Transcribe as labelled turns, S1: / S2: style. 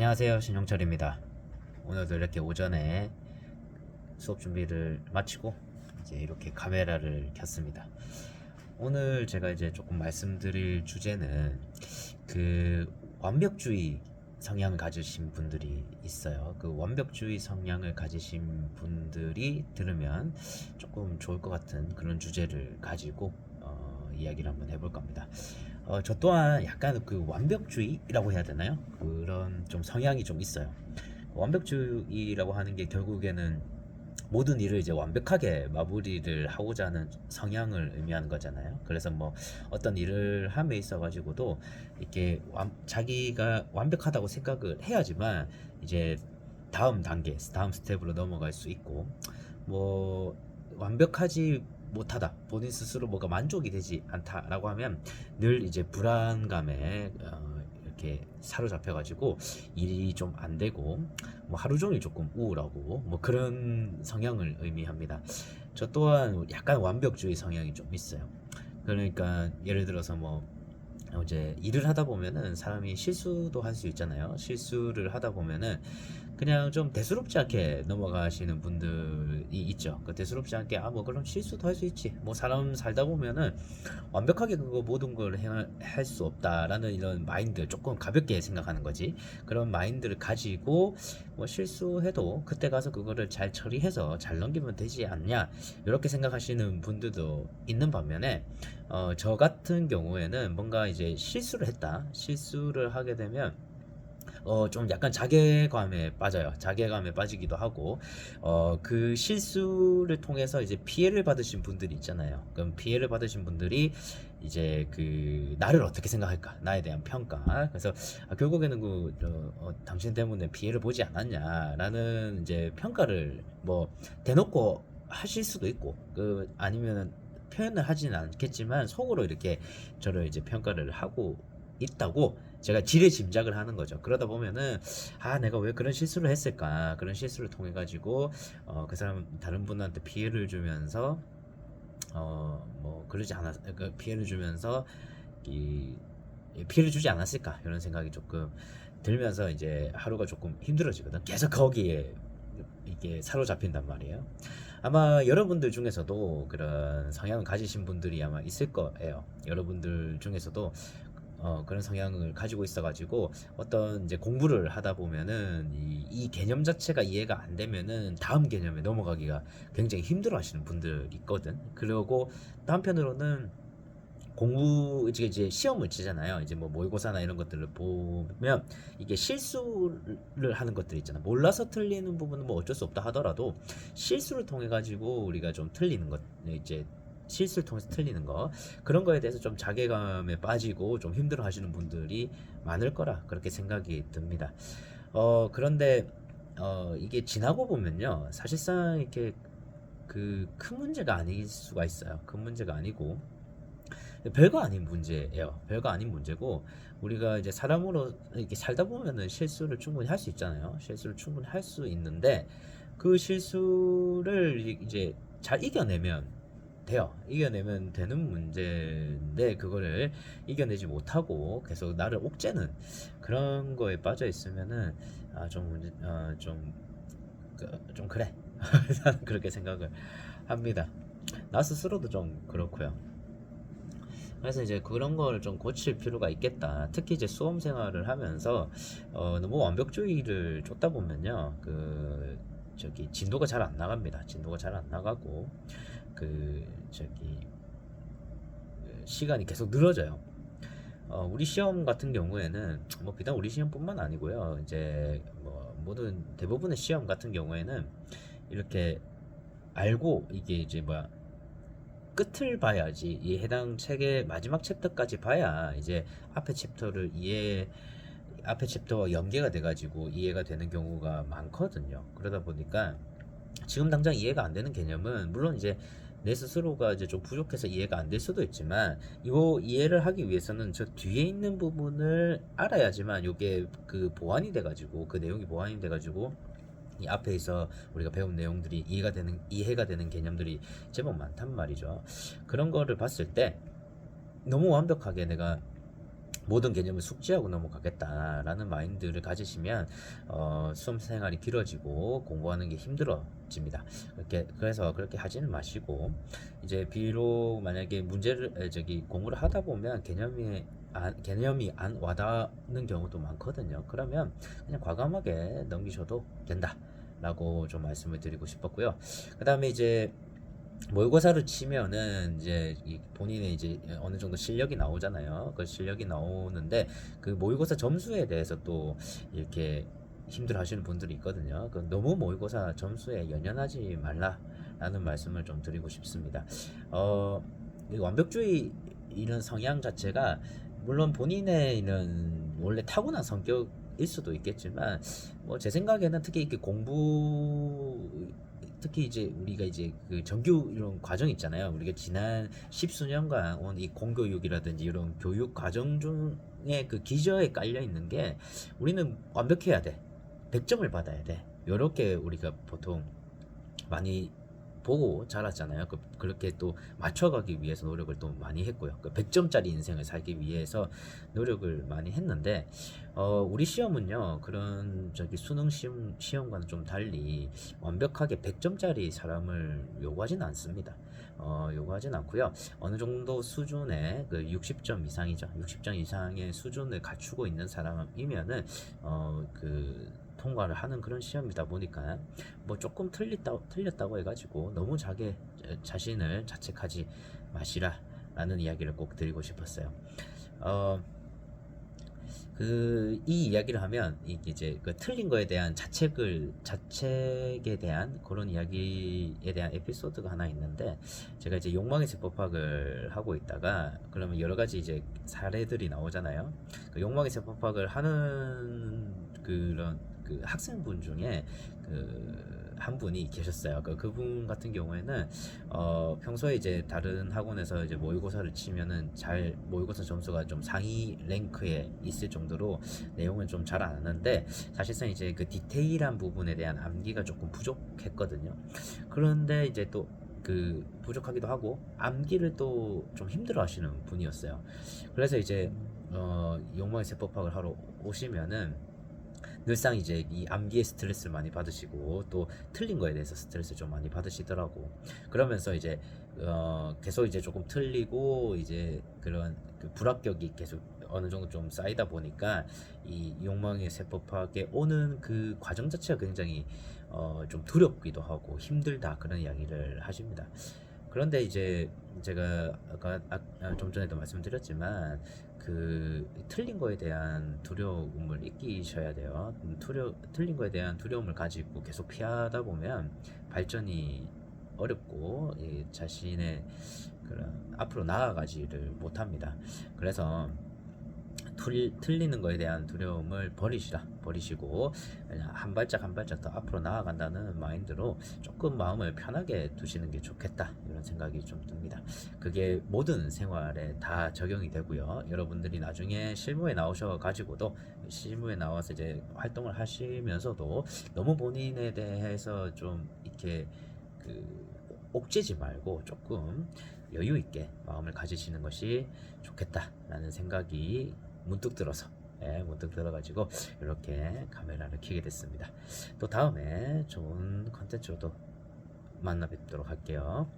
S1: 안녕하세요 신용철입니다. 오늘도 이렇게 오전에 수업 준비를 마치고 이제 이렇게 카메라를 켰습니다. 오늘 제가 이제 조금 말씀드릴 주제는 그 완벽주의 성향을 가지신 분들이 있어요. 그 완벽주의 성향을 가지신 분들이 들으면 조금 좋을 것 같은 그런 주제를 가지고 어, 이야기를 한번 해볼 겁니다 어, 저 또한 약간 그 완벽주의라고 해야 되나요? 그런 좀 성향이 좀 있어요. 완벽주의라고 하는 게 결국에는 모든 일을 이제 완벽하게 마무리를 하고자 하는 성향을 의미하는 거잖아요. 그래서 뭐 어떤 일을 함에 있어 가지고도 이렇게 완, 자기가 완벽하다고 생각을 해야지만 이제 다음 단계, 다음 스텝으로 넘어갈 수 있고 뭐 완벽하지 못하다 본인 스스로 뭐가 만족이 되지 않다라고 하면 늘 이제 불안감에 어, 이렇게 사로잡혀 가지고 일이 좀 안 되고 뭐 하루 종일 조금 우울하고 뭐 그런 성향을 의미합니다. 저 또한 약간 완벽주의 성향이 좀 있어요. 그러니까 예를 들어서 뭐 이제 일을 하다 보면은 사람이 실수도 할 수 있잖아요. 실수를 하다 보면은 그냥 좀 대수롭지 않게 넘어가시는 분들이 있죠. 그 대수롭지 않게 아 뭐 그럼 실수도 할 수 있지. 뭐 사람 살다 보면은 완벽하게 그거 모든 걸 할 수 없다라는 이런 마인드 조금 가볍게 생각하는 거지. 그런 마인드를 가지고 뭐 실수해도 그때 가서 그거를 잘 처리해서 잘 넘기면 되지 않냐 이렇게 생각하시는 분들도 있는 반면에 어, 저 같은 경우에는 뭔가 이제 실수를 했다 실수를 하게 되면 어, 좀 약간 자괴감에 빠져요. 자괴감에 빠지기도 하고, 어, 그 실수를 통해서 이제 피해를 받으신 분들이 있잖아요. 그럼 피해를 받으신 분들이 이제 그 나를 어떻게 생각할까? 나에 대한 평가. 그래서 아, 결국에는 그 어, 어, 당신 때문에 피해를 보지 않았냐라는 이제 평가를 뭐 대놓고 하실 수도 있고, 그 아니면은 표현을 하지는 않겠지만 속으로 이렇게 저를 이제 평가를 하고 있다고 제가 지레 짐작을 하는 거죠. 그러다 보면은 아 내가 왜 그런 실수를 했을까? 그런 실수를 통해 가지고 어, 그 사람 다른 분한테 피해를 주면서 어 뭐 그러지 않았 그 피해를 주면서 이이 피해를 주지 않았을까 이런 생각이 조금 들면서 이제 하루가 조금 힘들어지거든. 계속 거기에 이게 사로잡힌단 말이에요. 아마 여러분들 중에서도 그런 성향을 가지신 분들이 아마 있을 거예요. 여러분들 중에서도 어, 그런 성향을 가지고 있어가지고 어떤 이제 공부를 하다 보면은 이, 이 개념 자체가 이해가 안 되면은 다음 개념에 넘어가기가 굉장히 힘들어하시는 분들 있거든. 그리고 또 한편으로는 공부 이제 이제 시험을 치잖아요. 이제 뭐 모의고사나 이런 것들을 보면 이게 실수를 하는 것들 있잖아. 몰라서 틀리는 부분은 뭐 어쩔 수 없다 하더라도 실수를 통해 가지고 우리가 좀 틀리는 것 이제 실수를 통해서 틀리는 거 그런 거에 대해서 좀 자괴감에 빠지고 좀 힘들어 하시는 분들이 많을 거라 그렇게 생각이 듭니다. 어 그런데 어 이게 지나고 보면요. 사실상 이렇게 그 큰 문제가 아닐 수가 있어요. 큰 문제가 아니고 별거 아닌 문제예요. 별거 아닌 문제고 우리가 이제 사람으로 이렇게 살다 보면은 실수를 충분히 할 수 있잖아요. 실수를 충분히 할 수 있는데 그 실수를 이제 잘 이겨내면 돼요. 이겨내면 되는 문제인데 그거를 이겨내지 못하고 계속 나를 옥죄는 그런 거에 빠져 있으면은 아좀 문제 아좀 그, 좀 그래. 그렇게 생각을 합니다. 나 스스로도 좀 그렇고요. 그래서 이제 그런 거를 좀 고칠 필요가 있겠다. 특히 이제 수험 생활을 하면서 어, 너무 완벽주의를 쫓다 보면요, 그 저기 진도가 잘 안 나갑니다. 진도가 잘 안 나가고 그 저기 그 시간이 계속 늘어져요. 어, 우리 시험 같은 경우에는 뭐 비단 우리 시험뿐만 아니고요. 이제 뭐 모든 대부분의 시험 같은 경우에는 이렇게 알고 이게 이제 뭐야 끝을 봐야지 이 해당 책의 마지막 챕터까지 봐야 이제 앞에 챕터를 이해 앞에 챕터와 연계가 돼가지고 이해가 되는 경우가 많거든요. 그러다 보니까 지금 당장 이해가 안 되는 개념은 물론 이제 내 스스로가 이제 좀 부족해서 이해가 안 될 수도 있지만 이거 이해를 하기 위해서는 저 뒤에 있는 부분을 알아야지만 이게 그 보완이 돼가지고 그 내용이 보완이 돼가지고 이 앞에서 우리가 배운 내용들이 이해가 되는 이해가 되는 개념들이 제법 많단 말이죠. 그런 거를 봤을 때 너무 완벽하게 내가 모든 개념을 숙지하고 넘어가겠다라는 마인드를 가지시면 어, 수험 생활이 길어지고 공부하는 게 힘들어집니다. 그렇게 그래서 그렇게 하지는 마시고 이제 비록 만약에 문제를 에, 저기 공부를 하다 보면 개념이 안, 개념이 안 와닿는 경우도 많거든요. 그러면 그냥 과감하게 넘기셔도 된다라고 좀 말씀을 드리고 싶었고요. 그다음에 이제 모의고사를 치면은 이제 이 본인의 이제 어느 정도 실력이 나오잖아요. 그 실력이 나오는데 그 모의고사 점수에 대해서 또 이렇게 힘들어하시는 분들이 있거든요. 그 너무 모의고사 점수에 연연하지 말라라는 말씀을 좀 드리고 싶습니다. 어, 이 완벽주의 이런 성향 자체가 물론 본인의 이런 원래 타고난 성격일 수도 있겠지만 뭐 제 생각에는 특히 이렇게 공부 특히 이제 우리가 이제 그 정규 이런 과정 있잖아요. 우리가 지난 십수년간 온 이 공교육이라든지 이런 교육 과정 중에 그 기저에 깔려 있는 게 우리는 완벽해야 돼. 100점을 받아야 돼. 요렇게 우리가 보통 많이 보고 자랐잖아요. 그, 그렇게 또 맞춰가기 위해서 노력을 또 많이 했고요. 그 100점짜리 인생을 살기 위해서 노력을 많이 했는데, 어, 우리 시험은요, 그런 저기 수능 시험, 시험과는 좀 달리 완벽하게 100점짜리 사람을 요구하지는 않습니다. 어, 요구하진 않고요. 어느 정도 수준의 그 60점 이상이죠. 60점 이상의 수준을 갖추고 있는 사람이면은 어, 그 통과를 하는 그런 시험이다 보니까 뭐 조금 틀렸다, 틀렸다고 해가지고 너무 자기 자신을 자책하지 마시라 라는 이야기를 꼭 드리고 싶었어요. 어, 그 이 이야기를 하면 이제 그 틀린 거에 대한 자책을 자책에 대한 그런 이야기에 대한 에피소드가 하나 있는데 제가 이제 욕망의 세법학을 하고 있다가 그러면 여러 가지 이제 사례들이 나오잖아요. 그 욕망의 세법학을 하는 그런 그 학생분 중에 그 한 분이 계셨어요. 그 그분 같은 경우에는 어 평소에 이제 다른 학원에서 이제 모의고사를 치면은 잘 모의고사 점수가 좀 상위 랭크에 있을 정도로 내용은 좀잘 아는데 사실상 이제 그 디테일한 부분에 대한 암기가 조금 부족했거든요. 그런데 이제 또그 부족하기도 하고 암기를 또 좀 힘들어 하시는 분이었어요. 그래서 이제 어 욕망의 세법학을 하러 오시면은 늘상 이제 이 암기에 스트레스를 많이 받으시고 또 틀린 거에 대해서 스트레스를 좀 많이 받으시더라고. 그러면서 이제 어 계속 이제 조금 틀리고 이제 그런 그 불합격이 계속 어느 정도 좀 쌓이다 보니까 이 욕망의 세법학에 오는 그 과정 자체가 굉장히 어 좀 두렵기도 하고 힘들다 그런 이야기를 하십니다. 그런데 이제 제가 아까 아, 좀 전에도 말씀드렸지만 그 틀린 거에 대한 두려움을 이기셔야 돼요. 음, 두려 틀린 거에 대한 두려움을 가지고 계속 피하다 보면 발전이 어렵고 이 자신의 그런 앞으로 나아가지를 못합니다. 그래서 틀, 틀리는 거에 대한 두려움을 버리시라 버리시고 한 발짝 한 발짝 더 앞으로 나아간다는 마인드로 조금 마음을 편하게 두시는 게 좋겠다 이런 생각이 좀 듭니다. 그게 모든 생활에 다 적용이 되고요. 여러분들이 나중에 실무에 나오셔 가지고도 실무에 나와서 이제 활동을 하시면서도 너무 본인에 대해서 좀 이렇게 그 옥죄지 말고 조금 여유 있게 마음을 가지시는 것이 좋겠다라는 생각이 문득 들어서 예, 문득 들어가지고 이렇게 카메라를 켜게 됐습니다. 또 다음에 좋은 컨텐츠로도 만나 뵙도록 할게요.